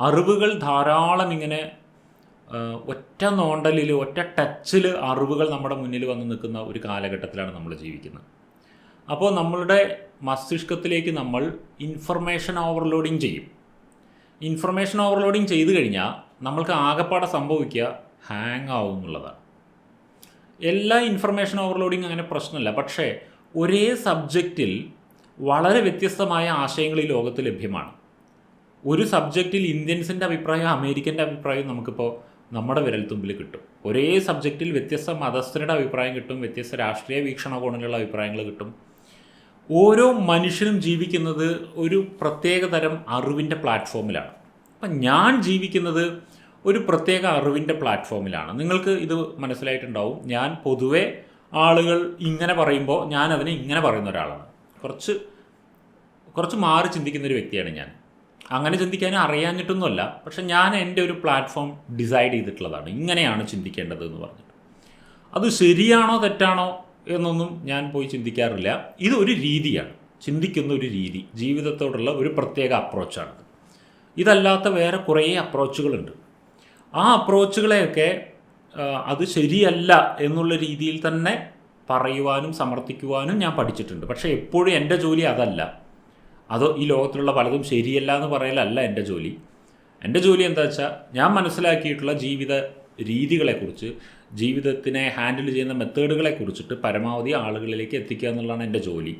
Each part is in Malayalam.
അറിവുകൾ ധാരാളം ഇങ്ങനെ ഒറ്റ നോണ്ടലിൽ ഒറ്റ ടച്ചിൽ അറിവുകൾ നമ്മുടെ മുന്നിൽ വന്ന് നിൽക്കുന്ന ഒരു കാലഘട്ടത്തിലാണ് നമ്മൾ ജീവിക്കുന്നത്. അപ്പോൾ നമ്മളുടെ മസ്തിഷ്കത്തിലേക്ക് നമ്മൾ ഇൻഫർമേഷൻ ഓവർലോഡിങ് ചെയ്യും. ഇൻഫർമേഷൻ ഓവർലോഡിങ് ചെയ്തു കഴിഞ്ഞാൽ നമ്മൾക്ക് ആകെപ്പാടെ സംഭവിക്കുക ഹാങ് ആവും എന്നുള്ളതാണ്. എല്ലാ ഇൻഫർമേഷൻ ഓവർലോഡിങ് അങ്ങനെ പ്രശ്നമല്ല. പക്ഷേ ഒരേ സബ്ജക്റ്റിൽ വളരെ വ്യത്യസ്തമായ ആശയങ്ങൾ ഈ ലോകത്ത് ലഭ്യമാണ്. ഒരു സബ്ജക്റ്റിൽ ഇന്ത്യൻസിന്റെ അഭിപ്രായം അമേരിക്കന്റെ അഭിപ്രായം നമുക്കിപ്പോൾ നമ്മുടെ വിരൽത്തുമ്പിൽ കിട്ടും. ഒരേ സബ്ജക്റ്റിൽ വ്യത്യസ്ത മതസ്ഥരുടെ അഭിപ്രായം കിട്ടും വ്യത്യസ്ത രാഷ്ട്രീയ വീക്ഷണകോണിലുള്ള അഭിപ്രായങ്ങൾ കിട്ടും. ഓരോ മനുഷ്യനും ജീവിക്കുന്നത് ഒരു പ്രത്യേക തരം അറിവിന്റെ പ്ലാറ്റ്ഫോമിലാണ്. അപ്പം ഞാൻ ജീവിക്കുന്നത് ഒരു പ്രത്യേക അറിവിന്റെ പ്ലാറ്റ്ഫോമിലാണ്. നിങ്ങൾക്ക് ഇത് മനസ്സിലായിട്ടുണ്ടാവും. ഞാൻ പൊതുവെ ആളുകൾ ഇങ്ങനെ പറയുമ്പോൾ ഞാൻ അതിനെ ഇങ്ങനെ പറയുന്ന ഒരാളാണ്. കുറച്ച് കുറച്ച് മാറി ചിന്തിക്കുന്ന ഒരു വ്യക്തിയാണ് ഞാൻ. അങ്ങനെ ചിന്തിക്കാൻ അറിയാഞ്ഞിട്ടൊന്നുമല്ല. പക്ഷെ ഞാൻ എന്റെ ഒരു പ്ലാറ്റ്ഫോം ഡിസൈഡ് ചെയ്തിട്ടുള്ളതാണ്. ഇങ്ങനെയാണ് ചിന്തിക്കേണ്ടത് എന്ന് പറഞ്ഞിട്ട്. അത് ശരിയാണോ തെറ്റാണോ എന്നൊന്നും ഞാൻ പോയി ചിന്തിക്കാറില്ല. ഇതൊരു രീതിയാണ്. ചിന്തിക്കുന്ന ഒരു രീതി. ജീവിതത്തോടുള്ള ഒരു പ്രത്യേക അപ്രോച്ചാണിത് ഇതല്ലാത്ത വേറെ കുറേ അപ്രോച്ചുകളുണ്ട് ആ അപ്രോച്ചുകളെയൊക്കെ അത് ശരിയല്ല എന്നുള്ള രീതിയിൽ തന്നെ പറയുവാനും സമർത്ഥിക്കുവാനും ഞാൻ പഠിച്ചിട്ടുണ്ട്. പക്ഷേ എപ്പോഴും എന്റെ ജോലി അതല്ല. അതോ ഈ ലോകത്തിലുള്ള പലതും ശരിയല്ല എന്ന് പറയലല്ല എന്റെ ജോലി. എന്റെ ജോലി എന്താ വെച്ചാൽ ഞാൻ മനസ്സിലാക്കിയിട്ടുള്ള ജീവിത രീതികളെക്കുറിച്ച് ജീവിതത്തിനെ ഹാൻഡിൽ ചെയ്യുന്ന മെത്തേഡുകളെ കുറിച്ചിട്ട് പരമാവധി ആളുകളിലേക്ക് എത്തിക്കുക എന്നുള്ളതാണ് എന്റെ ജോലി.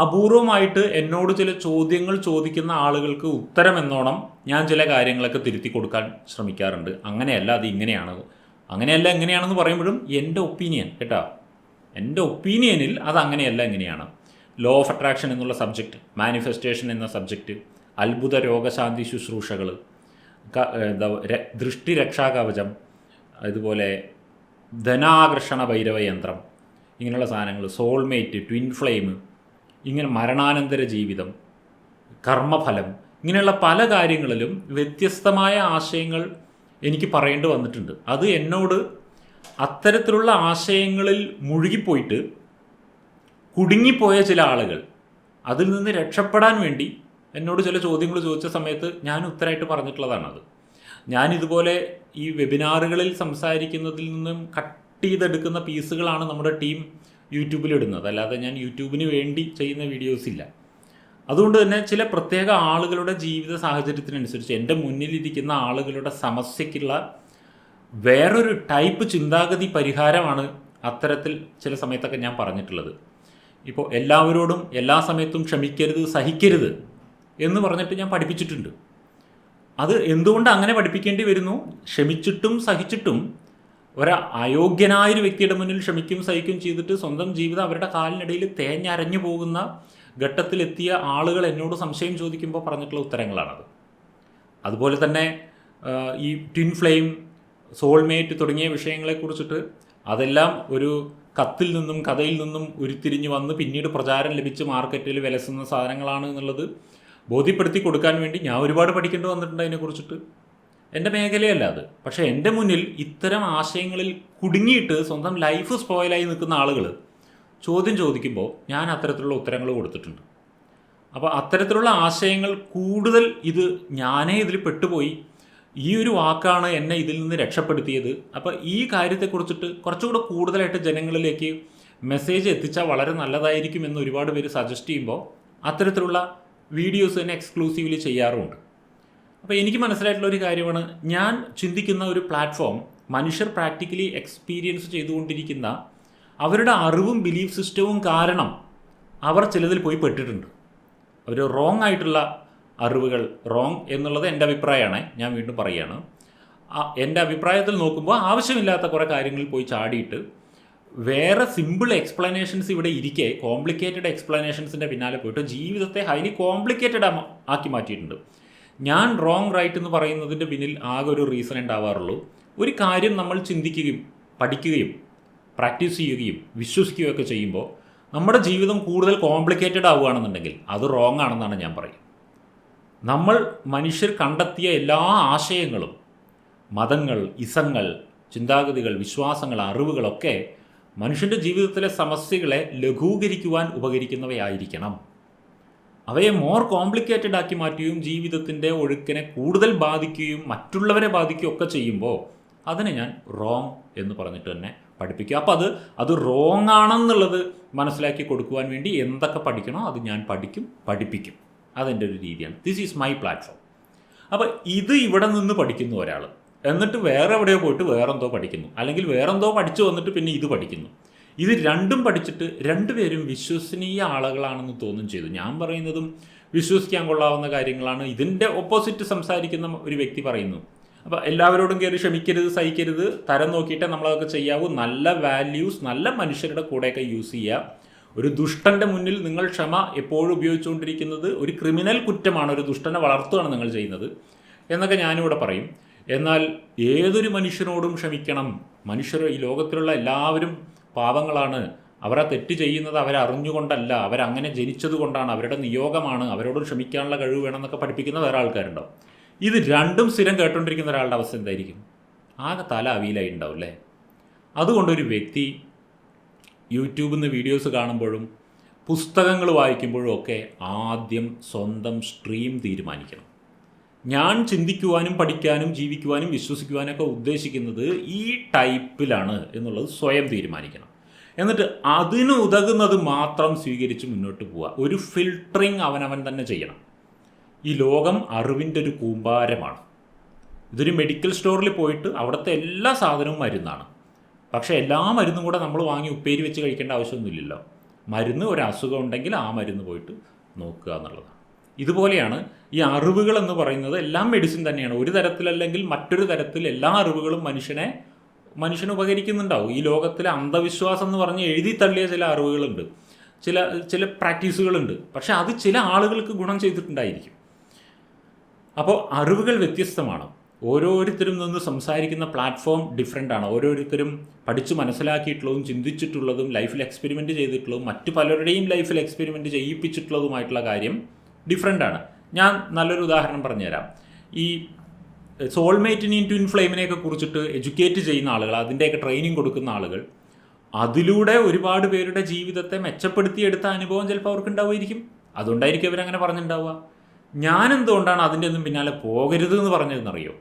അപൂർവമായിട്ട് എന്നോട് ചില ചോദ്യങ്ങൾ ചോദിക്കുന്ന ആളുകൾക്ക് ഉത്തരം എന്നോണം ഞാൻ ചില കാര്യങ്ങളൊക്കെ തിരുത്തി കൊടുക്കാൻ ശ്രമിക്കാറുണ്ട്. അങ്ങനെയല്ല അത് ഇങ്ങനെയാണ്. അങ്ങനെയല്ല എങ്ങനെയാണെന്ന് പറയുമ്പോഴും എന്റെ ഒപ്പീനിയൻ കേട്ടോ? എന്റെ ഒപ്പീനിയനിൽ അത് അങ്ങനെയല്ല എങ്ങനെയാണ് ലോ ഓഫ് അട്രാക്ഷൻ എന്നുള്ള സബ്ജക്റ്റ് മാനിഫെസ്റ്റേഷൻ എന്ന സബ്ജക്റ്റ് അത്ഭുത രോഗശാന്തി ശുശ്രൂഷകൾ എന്താ ദൃഷ്ടി രക്ഷാകവചം അതുപോലെ ധനാകർഷണ ഭൈരവ യന്ത്രം ഇങ്ങനെയുള്ള സാധനങ്ങൾ സോൾമേറ്റ് ട്വിൻ ഫ്ലെയിം ഇങ്ങനെ മരണാനന്തര ജീവിതം കർമ്മഫലം ഇങ്ങനെയുള്ള പല കാര്യങ്ങളിലും വ്യത്യസ്തമായ ആശയങ്ങൾ എനിക്ക് പറയേണ്ടി വന്നിട്ടുണ്ട്. അത് എന്നോട് അത്തരത്തിലുള്ള ആശയങ്ങളിൽ മുഴുകിപ്പോയിട്ട് കുടുങ്ങിപ്പോയ ചില ആളുകൾ. അതിൽ നിന്ന് രക്ഷപ്പെടാൻ വേണ്ടി എന്നോട് ചില ചോദ്യങ്ങൾ ചോദിച്ച സമയത്ത് ഞാൻ ഉത്തരമായിട്ട് പറഞ്ഞിട്ടുള്ളതാണത്. ഞാൻ ഇതുപോലെ ഈ വെബിനാറുകളിൽ സംസാരിക്കുന്നതിൽ നിന്നും കട്ട് ചെയ്തെടുക്കുന്ന പീസുകളാണ് നമ്മുടെ ടീം യൂട്യൂബിൽ ഇടുന്നത്. അല്ലാതെ ഞാൻ യൂട്യൂബിന് വേണ്ടി ചെയ്യുന്ന വീഡിയോസ് ഇല്ല. അതുകൊണ്ട് തന്നെ ചില പ്രത്യേക ആളുകളുടെ ജീവിത സാഹചര്യത്തിനനുസരിച്ച് എന്റെ മുന്നിലിരിക്കുന്ന ആളുകളുടെ സമസ്യക്കുള്ള വേറൊരു ടൈപ്പ് ചിന്താഗതി പരിഹാരമാണ് അത്തരത്തിൽ ചില സമയത്തൊക്കെ ഞാൻ പറഞ്ഞിട്ടുള്ളത്. ഇപ്പോൾ എല്ലാവരോടും എല്ലാ സമയത്തും ക്ഷമിക്കരുത് സഹിക്കരുത് എന്ന് പറഞ്ഞിട്ട് ഞാൻ പഠിപ്പിച്ചിട്ടുണ്ട്. അത് എന്തുകൊണ്ട് അങ്ങനെ പഠിപ്പിക്കേണ്ടി വരുന്നു? ക്ഷമിച്ചിട്ടും സഹിച്ചിട്ടും ഒരു അയോഗ്യനായൊരു വ്യക്തിയുടെ മുന്നിൽ ക്ഷമിക്കും സഹിക്കും ചെയ്തിട്ട് സ്വന്തം ജീവിതം അവരുടെ കാലിനിടയിൽ തേഞ്ഞരഞ്ഞു പോകുന്ന ഘട്ടത്തിലെത്തിയ ആളുകൾ എന്നോട് സംശയം ചോദിക്കുമ്പോൾ പറഞ്ഞിട്ടുള്ള ഉത്തരങ്ങളാണത്. അതുപോലെ തന്നെ ഈ ട്വിൻ ഫ്ലെയിം സോൾമേറ്റ് തുടങ്ങിയ വിഷയങ്ങളെക്കുറിച്ചിട്ട് അതെല്ലാം ഒരു കത്തിൽ നിന്നും കഥയിൽ നിന്നും ഉരുത്തിരിഞ്ഞു വന്ന് പിന്നീട് പ്രചാരം ലഭിച്ച് മാർക്കറ്റിൽ വിലസുന്ന സാധനങ്ങളാണ് എന്നുള്ളത് ബോധ്യപ്പെടുത്തി കൊടുക്കാൻ വേണ്ടി ഞാൻ ഒരുപാട് പഠിക്കേണ്ടി വന്നിട്ടുണ്ട് അതിനെക്കുറിച്ചിട്ട് എന്റെ മേഖലയല്ല അത്. പക്ഷേ എന്റെ മുന്നിൽ ഇത്തരം ആശയങ്ങളിൽ കുടുങ്ങിയിട്ട് സ്വന്തം ലൈഫ് സ്പോയിലായി നിൽക്കുന്ന ആളുകൾ ചോദ്യം ചോദിക്കുമ്പോൾ ഞാൻ അത്തരത്തിലുള്ള ഉത്തരങ്ങൾ കൊടുത്തിട്ടുണ്ട്. അപ്പോൾ അത്തരത്തിലുള്ള ആശയങ്ങൾ കൂടുതൽ ഇത് ഞാനേ ഇതിൽ പെട്ടുപോയി ഈ ഒരു വാക്കാണ് എന്നെ ഇതിൽ നിന്ന് രക്ഷപ്പെടുത്തിയത്. അപ്പോൾ ഈ കാര്യത്തെക്കുറിച്ചിട്ട് കുറച്ചുകൂടെ കൂടുതലായിട്ട് ജനങ്ങളിലേക്ക് മെസ്സേജ് എത്തിച്ചാൽ വളരെ നല്ലതായിരിക്കും എന്ന് ഒരുപാട് പേര് സജസ്റ്റ് ചെയ്യുമ്പോൾ അത്തരത്തിലുള്ള വീഡിയോസ് തന്നെ എക്സ്ക്ലൂസീവ്ലി ചെയ്യാറുമുണ്ട്. അപ്പോൾ എനിക്ക് മനസ്സിലായിട്ടുള്ള ഒരു കാര്യമാണ് ഞാൻ ചിന്തിക്കുന്ന ഒരു പ്ലാറ്റ്ഫോം മനുഷ്യർ പ്രാക്ടിക്കലി എക്സ്പീരിയൻസ് ചെയ്തുകൊണ്ടിരിക്കുന്ന അവരുടെ അറിവും ബിലീഫ് സിസ്റ്റവും കാരണം അവർ ചിലതിൽ പോയി പെട്ടിട്ടുണ്ട്. അവർ റോങ് ആയിട്ടുള്ള അറിവുകൾ റോങ് എന്നുള്ളത് എന്റെ അഭിപ്രായമാണ്. ഞാൻ വീണ്ടും പറയുകയാണ്. എന്റെ അഭിപ്രായത്തിൽ നോക്കുമ്പോൾ ആവശ്യമില്ലാത്ത കുറേ കാര്യങ്ങളിൽ പോയി ചാടിയിട്ട് വേറെ സിമ്പിൾ എക്സ്പ്ലനേഷൻസ് ഇവിടെ ഇരിക്കെ കോംപ്ലിക്കേറ്റഡ് എക്സ്പ്ലനേഷൻസിന്റെ പിന്നാലെ പോയിട്ട് ജീവിതത്തെ ഹൈലി കോംപ്ലിക്കേറ്റഡ് ആക്കി മാറ്റിയിട്ടുണ്ട്. ഞാൻ റോങ് റൈറ്റ് എന്ന് പറയുന്നതിന്റെ പിന്നിൽ ആകെ ഒരു റീസൺ ഉണ്ടാവാറുള്ളൂ. ഒരു കാര്യം നമ്മൾ ചിന്തിക്കുകയും പഠിക്കുകയും പ്രാക്ടീസ് ചെയ്യുകയും വിശ്വസിക്കുകയൊക്കെ ചെയ്യുമ്പോൾ നമ്മുടെ ജീവിതം കൂടുതൽ കോംപ്ലിക്കേറ്റഡ് ആവുകയാണെന്നുണ്ടെങ്കിൽ അത് റോങ് ആണെന്നാണ് ഞാൻ പറയുക. നമ്മൾ മനുഷ്യർ കണ്ടെത്തിയ എല്ലാ ആശയങ്ങളും മതങ്ങൾ ഇസങ്ങൾ ചിന്താഗതികൾ വിശ്വാസങ്ങൾ അറിവുകളൊക്കെ മനുഷ്യന്റെ ജീവിതത്തിലെ സമസ്യകളെ ലഘൂകരിക്കുവാൻ ഉപകരിക്കുന്നവയായിരിക്കണം. അവയെ മോർ കോംപ്ലിക്കേറ്റഡ് ആക്കി മാറ്റുകയും ജീവിതത്തിന്റെ ഒഴുക്കിനെ കൂടുതൽ ബാധിക്കുകയും മറ്റുള്ളവരെ ബാധിക്കുകയും ഒക്കെ ചെയ്യുമ്പോൾ അതിനെ ഞാൻ റോങ് എന്ന് പറഞ്ഞിട്ട് തന്നെ പഠിപ്പിക്കുക അപ്പോൾ അത് അത് റോങ് ആണെന്നുള്ളത് മനസ്സിലാക്കി കൊടുക്കുവാൻ വേണ്ടി എന്തൊക്കെ പഠിക്കണോ അത് ഞാൻ പഠിക്കും പഠിപ്പിക്കും. അതെന്റെ ഒരു രീതിയാണ്. ദിസ് ഈസ് മൈ പ്ലാറ്റ്ഫോം അപ്പോൾ ഇത് ഇവിടെ നിന്ന് പഠിക്കുന്നു ഒരാൾ. എന്നിട്ട് വേറെ എവിടെയോ പോയിട്ട് വേറെന്തോ പഠിക്കുന്നു. അല്ലെങ്കിൽ വേറെന്തോ പഠിച്ചു വന്നിട്ട് പിന്നെ ഇത് പഠിക്കുന്നു. ഇത് രണ്ടും പഠിച്ചിട്ട് രണ്ടുപേരും വിശ്വസനീയ ആളുകളാണെന്ന് തോന്നും ചെയ്തു. ഞാൻ പറയുന്നതും വിശ്വസിക്കാൻ കൊള്ളാവുന്ന കാര്യങ്ങളാണ്. ഇതിന്റെ ഓപ്പോസിറ്റ് സംസാരിക്കുന്ന ഒരു വ്യക്തി പറയുന്നു. അപ്പോൾ എല്ലാവരോടും കയറി ക്ഷമിക്കരുത് സഹിക്കരുത്. തരം നോക്കിയിട്ടേ നമ്മളതൊക്കെ ചെയ്യാവൂ. നല്ല വാല്യൂസ് നല്ല മനുഷ്യരുടെ കൂടെയൊക്കെ യൂസ് ചെയ്യുക ഒരു ദുഷ്ടന്റെ മുന്നിൽ നിങ്ങൾ ക്ഷമ എപ്പോഴും ഉപയോഗിച്ചുകൊണ്ടിരിക്കുന്നത് ഒരു ക്രിമിനൽ കുറ്റമാണ് ഒരു ദുഷ്ടനെ വളർത്തുകയാണ് നിങ്ങൾ ചെയ്യുന്നത് എന്നൊക്കെ ഞാനിവിടെ പറയും. എന്നാൽ ഏതൊരു മനുഷ്യനോടും ക്ഷമിക്കണം. മനുഷ്യർ ഈ ലോകത്തിലുള്ള എല്ലാവരും പാപങ്ങളാണ് അവരെ തെറ്റ് ചെയ്യുന്നത് അവരറിഞ്ഞുകൊണ്ടല്ല. അവരങ്ങനെ ജനിച്ചത് കൊണ്ടാണ് അവരുടെ നിയോഗമാണ്. അവരോട് ക്ഷമിക്കാനുള്ള കഴിവ് വേണമെന്നൊക്കെ പഠിപ്പിക്കുന്ന വേറെ ആൾക്കാരുണ്ടാവും. ഇത് രണ്ടും സ്ഥിരം കേട്ടോണ്ടിരിക്കുന്ന ഒരാളുടെ അവസ്ഥ എന്തായിരിക്കും? ആകെ തല അവിയിലായി ഉണ്ടാവും അല്ലേ? അതുകൊണ്ടൊരു വ്യക്തി യൂട്യൂബിൽ നിന്ന് വീഡിയോസ് കാണുമ്പോഴും പുസ്തകങ്ങൾ വായിക്കുമ്പോഴും ഒക്കെ ആദ്യം സ്വന്തം സ്ട്രീം തീരുമാനിക്കണം. ഞാൻ ചിന്തിക്കുവാനും പഠിക്കാനും ജീവിക്കുവാനും വിശ്വസിക്കുവാനൊക്കെ ഉദ്ദേശിക്കുന്നത് ഈ ടൈപ്പിലാണ് എന്നുള്ളത് സ്വയം തീരുമാനിക്കണം. എന്നിട്ട് അതിന് ഉതകുന്നത് മാത്രം സ്വീകരിച്ച് മുന്നോട്ട് പോവുക. ഒരു ഫിൽട്ടറിങ് അവനവൻ തന്നെ ചെയ്യണം. ഈ ലോകം അറിവിന്റെ ഒരു കൂമ്പാരമാണ്. ഇതൊരു മെഡിക്കൽ സ്റ്റോറിൽ പോയിട്ട് അവിടുത്തെ എല്ലാ സാധനവും മരുന്നാണ്. പക്ഷേ എല്ലാ മരുന്നും കൂടെ നമ്മൾ വാങ്ങി ഉപ്പേരി വെച്ച് കഴിക്കേണ്ട ആവശ്യമൊന്നുമില്ലല്ലോ. മരുന്ന് ഒരു അസുഖം ഉണ്ടെങ്കിൽ ആ മരുന്ന് പോയിട്ട് നോക്കുക എന്നുള്ളതാണ്. ഇതുപോലെയാണ് ഈ അറിവുകൾ എന്ന് പറയുന്നത് എല്ലാം മെഡിസിൻ തന്നെയാണ്. ഒരു തരത്തിലല്ലെങ്കിൽ മറ്റൊരു തരത്തിൽ എല്ലാ അറിവുകളും മനുഷ്യനെ മനുഷ്യന് ഉപകരിക്കുന്നുണ്ടാവും. ഈ ലോകത്തിലെ അന്ധവിശ്വാസം എന്ന് പറഞ്ഞ് എഴുതി തള്ളിയ ചില അറിവുകളുണ്ട്. ചില ചില പ്രാക്ടീസുകളുണ്ട്. പക്ഷെ അത് ചില ആളുകൾക്ക് ഗുണം ചെയ്തിട്ടുണ്ടായിരിക്കും. അപ്പോൾ അറിവുകൾ വ്യത്യസ്തമാണ്. ഓരോരുത്തരും നിന്ന് സംസാരിക്കുന്ന പ്ലാറ്റ്ഫോം ഡിഫറെന്റ് ആണ്. ഓരോരുത്തരും പഠിച്ചു മനസ്സിലാക്കിയിട്ടുള്ളതും ചിന്തിച്ചിട്ടുള്ളതും ലൈഫിൽ എക്സ്പെരിമെന്റ് ചെയ്തിട്ടുള്ളതും മറ്റു പലരുടെയും ലൈഫിൽ എക്സ്പെരിമെന്റ് ചെയ്യിപ്പിച്ചിട്ടുള്ളതുമായിട്ടുള്ള കാര്യം ഡിഫറെന്റ് ആണ്. ഞാൻ നല്ലൊരു ഉദാഹരണം പറഞ്ഞുതരാം. ഈ സോൾമേറ്റിനെയും ട്വിൻ ഫ്ലെയിമിനെയൊക്കെ കുറിച്ചിട്ട് എഡ്യൂക്കേറ്റ് ചെയ്യുന്ന ആളുകൾ അതിന്റെയൊക്കെ ട്രെയിനിങ് കൊടുക്കുന്ന ആളുകൾ അതിലൂടെ ഒരുപാട് പേരുടെ ജീവിതത്തെ മെച്ചപ്പെടുത്തിയെടുത്ത അനുഭവം ചിലപ്പോൾ അവർക്ക് ഉണ്ടാവുമായിരിക്കും. അതുകൊണ്ടായിരിക്കും അവരങ്ങനെ പറഞ്ഞിട്ടുണ്ടാവുക. ഞാൻ എന്തുകൊണ്ടാണ് അതിന്റെ ഒന്നും പിന്നാലെ പോകരുത് എന്ന് പറഞ്ഞതെന്നറിയോ?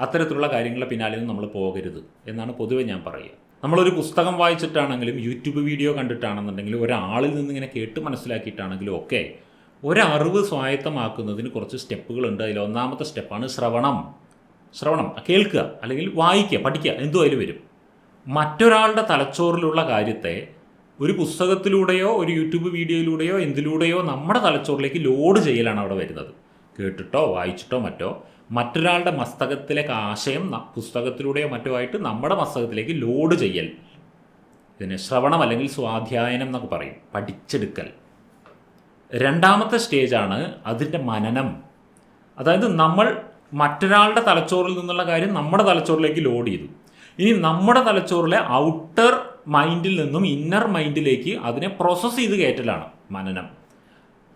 അത്തരത്തിലുള്ള കാര്യങ്ങളുടെ പിന്നാലെ നമ്മൾ പോകരുത് എന്നാണ് പൊതുവെ ഞാൻ പറയുക. നമ്മളൊരു പുസ്തകം വായിച്ചിട്ടാണെങ്കിലും യൂട്യൂബ് വീഡിയോ കണ്ടിട്ടാണെന്നുണ്ടെങ്കിലും ഒരാളിൽ നിന്ന് ഇങ്ങനെ കേട്ട് മനസ്സിലാക്കിയിട്ടാണെങ്കിലും ഒക്കെ ഒരറിവ് സ്വായത്തമാക്കുന്നതിന് കുറച്ച് സ്റ്റെപ്പുകളുണ്ട്. അതിൽ ഒന്നാമത്തെ സ്റ്റെപ്പാണ് ശ്രവണം. ശ്രവണം കേൾക്കുക അല്ലെങ്കിൽ വായിക്കുക പഠിക്കുക എന്തോ അതിൽ വരും. മറ്റൊരാളുടെ തലച്ചോറിലുള്ള കാര്യത്തെ ഒരു പുസ്തകത്തിലൂടെയോ ഒരു യൂട്യൂബ് വീഡിയോയിലൂടെയോ എന്തിലൂടെയോ നമ്മുടെ തലച്ചോറിലേക്ക് ലോഡ് ചെയ്യലാണ് അവിടെ വരുന്നത്. കേട്ടിട്ടോ വായിച്ചിട്ടോ മറ്റോ മറ്റൊരാളുടെ മസ്തകത്തിലേക്ക് ആശയം പുസ്തകത്തിലൂടെയോ മറ്റോ ആയിട്ട് നമ്മുടെ മസ്തകത്തിലേക്ക് ലോഡ് ചെയ്യൽ. ഇതിന് ശ്രവണം അല്ലെങ്കിൽ സ്വാധ്യായനം എന്നൊക്കെ പറയും. പഠിച്ചെടുക്കൽ. രണ്ടാമത്തെ സ്റ്റേജാണ് അതിന്റെ മനനം. അതായത് നമ്മൾ മറ്റൊരാളുടെ തലച്ചോറിൽ നിന്നുള്ള കാര്യം നമ്മുടെ തലച്ചോറിലേക്ക് ലോഡ് ചെയ്തു. ഇനി നമ്മുടെ തലച്ചോറിലെ ഔട്ടർ മൈൻഡിൽ നിന്നും ഇന്നർ മൈൻഡിലേക്ക് അതിനെ പ്രോസസ്സ് ചെയ്ത് കയറ്റലാണ് മനനം.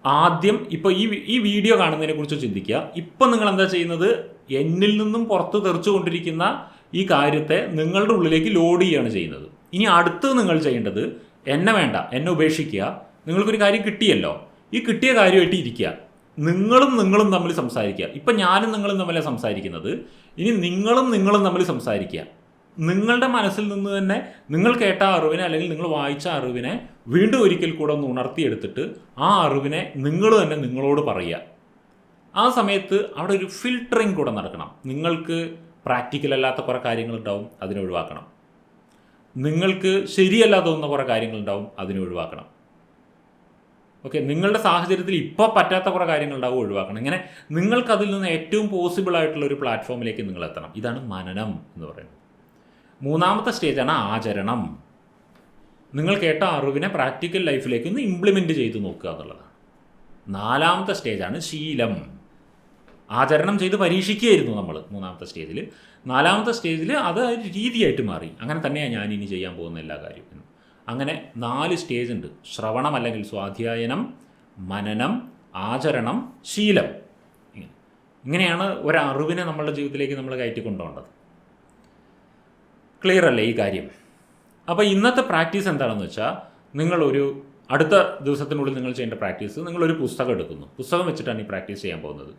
ആദ്യം ഇപ്പോൾ ഈ ഈ വീഡിയോ കാണുന്നതിനെ കുറിച്ച് ചിന്തിക്കുക. ഇപ്പം നിങ്ങൾ എന്താ ചെയ്യുന്നത്? എന്നിൽ നിന്നും പുറത്ത് തെറിച്ചുകൊണ്ടിരിക്കുന്ന ഈ കാര്യത്തെ നിങ്ങളുടെ ഉള്ളിലേക്ക് ലോഡ് ചെയ്യുകയാണ് ചെയ്യുന്നത്. ഇനി അടുത്ത് നിങ്ങൾ ചെയ്യേണ്ടത് എന്നെ വേണ്ട എന്നെ ഉപേക്ഷിക്കുക. നിങ്ങൾക്കൊരു കാര്യം കിട്ടിയല്ലോ. ഈ കിട്ടിയ കാര്യമായിട്ട് ഇരിക്കുക. നിങ്ങളും നിങ്ങളും തമ്മിൽ സംസാരിക്കുക. ഇപ്പം ഞാനും നിങ്ങളും തമ്മിലാണ് സംസാരിക്കുന്നത്. ഇനി നിങ്ങളും നിങ്ങളും തമ്മിൽ സംസാരിക്കുക. നിങ്ങളുടെ മനസ്സിൽ നിന്ന് തന്നെ നിങ്ങൾ കേട്ട അറിവിനെ അല്ലെങ്കിൽ നിങ്ങൾ വായിച്ച അറിവിനെ വീണ്ടും ഒരിക്കൽ കൂടെ ഒന്ന് ഉണർത്തിയെടുത്തിട്ട് ആ അറിവിനെ നിങ്ങൾ തന്നെ നിങ്ങളോട് പറയുക. ആ സമയത്ത് അവിടെ ഒരു ഫിൽട്ടറിങ് കൂടെ നടക്കണം. നിങ്ങൾക്ക് പ്രാക്ടിക്കൽ അല്ലാത്ത കുറേ കാര്യങ്ങളുണ്ടാവും അതിനെ ഒഴിവാക്കണം. നിങ്ങൾക്ക് ശരിയല്ല തോന്നുന്ന കുറേ കാര്യങ്ങളുണ്ടാവും അതിനെ ഒഴിവാക്കണം. ഓക്കെ നിങ്ങളുടെ സാഹചര്യത്തിൽ ഇപ്പോൾ പറ്റാത്ത കുറേ കാര്യങ്ങളുണ്ടാവും ഒഴിവാക്കണം. ഇങ്ങനെ നിങ്ങൾക്കതിൽ നിന്ന് ഏറ്റവും പോസിബിൾ ആയിട്ടുള്ള ഒരു പ്ലാറ്റ്ഫോമിലേക്ക് നിങ്ങൾ എത്തണം. ഇതാണ് മനനം എന്ന് പറയുന്നത്. മൂന്നാമത്തെ സ്റ്റേജാണ് ആചരണം. നിങ്ങൾ കേട്ട അറിവിനെ പ്രാക്ടിക്കൽ ലൈഫിലേക്ക് ഒന്ന് ഇംപ്ലിമെന്റ് ചെയ്ത് നോക്കുക എന്നുള്ളതാണ് നാലാമത്തെ സ്റ്റേജാണ് ശീലം. ആചരണം ചെയ്ത് പരീക്ഷിക്കുകയായിരുന്നു നമ്മൾ മൂന്നാമത്തെ സ്റ്റേജിൽ നാലാമത്തെ സ്റ്റേജിൽ അത് ഒരു രീതിയായിട്ട് മാറി. അങ്ങനെ തന്നെയാണ് ഞാൻ ഇനി ചെയ്യാൻ പോകുന്ന എല്ലാ കാര്യവും അങ്ങനെ നാല് സ്റ്റേജ് ഉണ്ട്. ശ്രവണം അല്ലെങ്കിൽ സ്വാധ്യായനം മനനം ആചരണം ശീലം. ഇങ്ങനെ. ഇങ്ങനെയാണ് ഒരറിവിനെ നമ്മളുടെ ജീവിതത്തിലേക്ക് നമ്മൾ കയറ്റി കൊണ്ടുപോകേണ്ടത് ക്ലിയർ അല്ലേ ഈ കാര്യം? അപ്പോൾ ഇന്നത്തെ പ്രാക്ടീസ് എന്താണെന്ന് വെച്ചാൽ നിങ്ങളൊരു അടുത്ത ദിവസത്തിനുള്ളിൽ നിങ്ങൾ ചെയ്യേണ്ട പ്രാക്ടീസ് നിങ്ങളൊരു പുസ്തകം എടുക്കുന്നു. പുസ്തകം വെച്ചിട്ടാണ് ഈ പ്രാക്ടീസ് ചെയ്യാൻ പോകുന്നത്.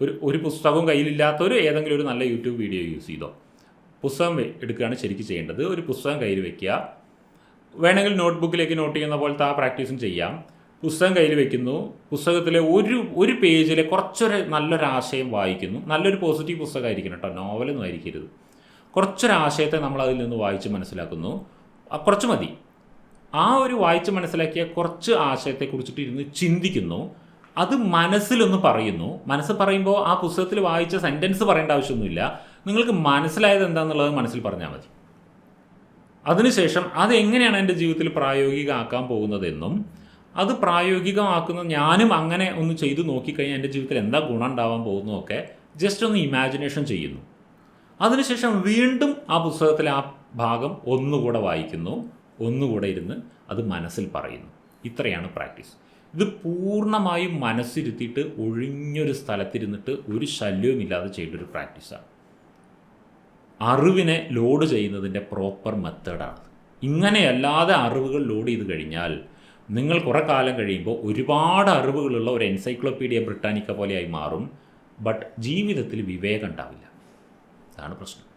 ഒരു ഒരു പുസ്തകവും കയ്യിലില്ലാത്തവർ ഏതെങ്കിലും ഒരു നല്ല യൂട്യൂബ് വീഡിയോ യൂസ് ചെയ്തോ. പുസ്തകം എടുക്കുകയാണ് ശരിക്കും ചെയ്യേണ്ടത്. ഒരു പുസ്തകം കയ്യിൽ വെക്കുക. വേണമെങ്കിൽ നോട്ട്ബുക്കിലേക്ക് നോട്ട് ചെയ്യുന്ന പോലത്തെ ആ പ്രാക്ടീസും ചെയ്യാം. പുസ്തകം കയ്യിൽ വെക്കുന്നു. പുസ്തകത്തിലെ ഒരു ഒരു പേജിലെ കുറച്ചൊരു നല്ലൊരാശയം വായിക്കുന്നു. നല്ലൊരു പോസിറ്റീവ് പുസ്തകമായിരിക്കണം കേട്ടോ. നോവലൊന്നും ആയിരിക്കരുത്. കുറച്ചൊരു ആശയത്തെ നമ്മൾ അതിൽ നിന്ന് വായിച്ച് മനസ്സിലാക്കുന്നു. കുറച്ച് മതി. ആ ഒരു വായിച്ച് മനസ്സിലാക്കിയ കുറച്ച് ആശയത്തെ കുറിച്ചിട്ട് ഇരുന്ന് ചിന്തിക്കുന്നു. അത് മനസ്സിലൊന്ന് പറയുന്നു. മനസ്സ് പറയുമ്പോൾ ആ പുസ്തകത്തിൽ വായിച്ച സെന്റൻസ് പറയേണ്ട ആവശ്യമൊന്നുമില്ല. നിങ്ങൾക്ക് മനസ്സിലായത് എന്താണെന്നുള്ളത് മനസ്സിൽ പറഞ്ഞാൽ മതി. അതിനുശേഷം അതെങ്ങനെയാണ് എന്റെ ജീവിതത്തിൽ പ്രായോഗികമാക്കാൻ പോകുന്നതെന്നും അത് പ്രായോഗികമാക്കുന്ന ഞാനും അങ്ങനെ ഒന്ന് ചെയ്തു നോക്കിക്കഴിഞ്ഞാൽ എന്റെ ജീവിതത്തിൽ എന്താ ഗുണം ഉണ്ടാവാൻ പോകുന്നതൊക്കെ ജസ്റ്റ് ഒന്ന് ഇമാജിനേഷൻ ചെയ്യുന്നു. അതിനുശേഷം വീണ്ടും ആ പുസ്തകത്തിലെ ആ ഭാഗം ഒന്നുകൂടെ വായിക്കുന്നു ഒന്നുകൂടെ ഇരുന്ന് അത് മനസ്സിൽ പറയുന്നു. ഇത്രയാണ് പ്രാക്ടീസ്. ഇത് പൂർണമായും മനസ്സിരുത്തിയിട്ട് ഒഴിഞ്ഞൊരു സ്ഥലത്തിരുന്നിട്ട് ഒരു ശല്യവുമില്ലാതെ ചെയ്യേണ്ട ഒരു പ്രാക്ടീസാണ്. അറിവിനെ ലോഡ് ചെയ്യുന്നതിന്റെ പ്രോപ്പർ മെത്തേഡാണ് ഇങ്ങനെയല്ലാതെ അറിവുകൾ ലോഡ് ചെയ്ത് കഴിഞ്ഞാൽ നിങ്ങൾ കുറേ കാലം കഴിയുമ്പോൾ ഒരുപാട് അറിവുകളുള്ള ഒരു എൻസൈക്ലോപീഡിയ ബ്രിട്ടാനിക്ക പോലെയായി മാറും ബട്ട് ജീവിതത്തിൽ വിവേകം ഉണ്ടാവില്ല. അതാണ് പ്രശ്നം.